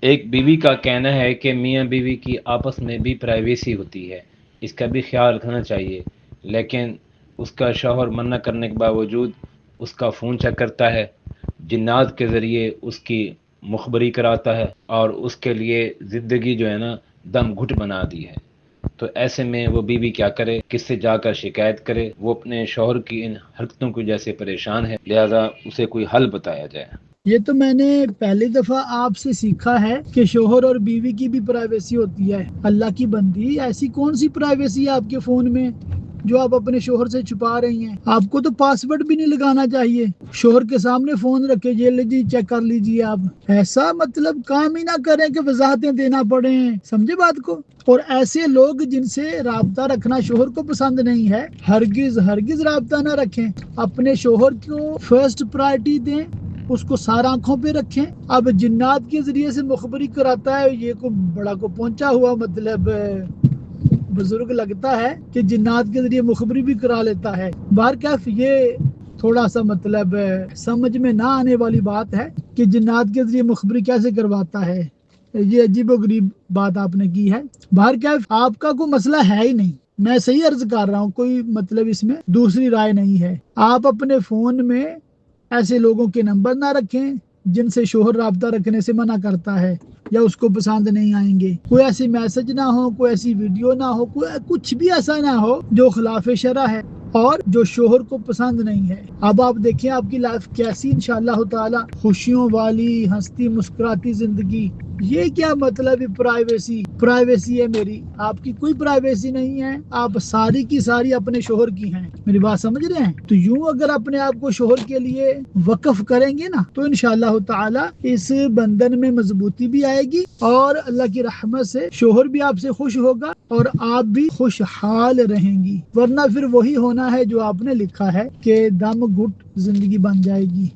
ایک بیوی کا کہنا ہے کہ میاں بیوی کی آپس میں بھی پرائیویسی ہوتی ہے، اس کا بھی خیال رکھنا چاہیے۔ لیکن اس کا شوہر منع کرنے کے باوجود اس کا فون چیک کرتا ہے، جنات کے ذریعے اس کی مخبری کراتا ہے اور اس کے لیے زندگی جو ہے نا دم گھٹ بنا دی ہے۔ تو ایسے میں وہ بیوی کیا کرے؟ کس سے جا کر شکایت کرے؟ وہ اپنے شوہر کی ان حرکتوں کی وجہ سے پریشان ہے، لہذا اسے کوئی حل بتایا جائے۔ یہ تو میں نے پہلی دفعہ آپ سے سیکھا ہے کہ شوہر اور بیوی کی بھی پرائیویسی ہوتی ہے۔ اللہ کی بندی، ایسی کون سی پرائیویسی ہے آپ کے فون میں جو آپ اپنے شوہر سے چھپا رہی ہیں؟ آپ کو تو پاسورڈ بھی نہیں لگانا چاہیے۔ شوہر کے سامنے فون رکھے یہ لیجیے چیک کر لیجیے آپ۔ ایسا مطلب کام ہی نہ کریں کہ وضاحتیں دینا پڑے۔ سمجھے بات کو؟ اور ایسے لوگ جن سے رابطہ رکھنا شوہر کو پسند نہیں ہے، ہرگز ہرگز رابطہ نہ رکھیں۔ اپنے شوہر کو فرسٹ پرائرٹی دیں۔ اس کو سارا آنکھوں پہ رکھیں۔ اب جنات کے ذریعے سے مخبری کراتا ہے، یہ کو بڑا کو پہنچا ہوا مطلب بزرگ لگتا ہے کہ جنات کے ذریعے مخبری بھی کرا لیتا ہے۔ بارکیف یہ تھوڑا سا مطلب سمجھ میں نہ آنے والی بات ہے کہ جنات کے ذریعے مخبری کیسے کرواتا ہے۔ یہ عجیب و غریب بات آپ نے کی ہے۔ باہر کیف آپ کا کوئی مسئلہ ہے ہی نہیں۔ میں صحیح عرض کر رہا ہوں، کوئی مطلب اس میں دوسری رائے نہیں ہے۔ آپ اپنے فون میں ایسے لوگوں کے نمبر نہ رکھیں جن سے شوہر رابطہ رکھنے سے منع کرتا ہے یا اس کو پسند نہیں آئیں گے۔ کوئی ایسی میسج نہ ہو، کوئی ایسی ویڈیو نہ ہو، کوئی کچھ بھی ایسا نہ ہو جو خلاف شرح ہے اور جو شوہر کو پسند نہیں ہے۔ اب آپ دیکھیں آپ کی لائف کیسی، انشاءاللہ تعالی خوشیوں والی، ہنستی، مسکراتی زندگی۔ یہ کیا مطلب پرائیویسی پرائیویسی ہے میری. آپ کی کوئی پرائیویسی نہیں ہے. آپ ساری کی ساری اپنے شوہر کی ہیں. میری بات سمجھ رہے ہیں؟ تو یوں اگر اپنے آپ کو شوہر کے لیے وقف کریں گے نا، تو انشاءاللہ تعالی اس بندن میں مضبوطی بھی آئے گی اور اللہ کی رحمت سے شوہر بھی آپ سے خوش ہوگا اور آپ بھی خوشحال رہیں گی۔ ورنہ پھر وہی ہونا ہے جو آپ نے لکھا ہے کہ دم گھٹ زندگی بن جائے گی۔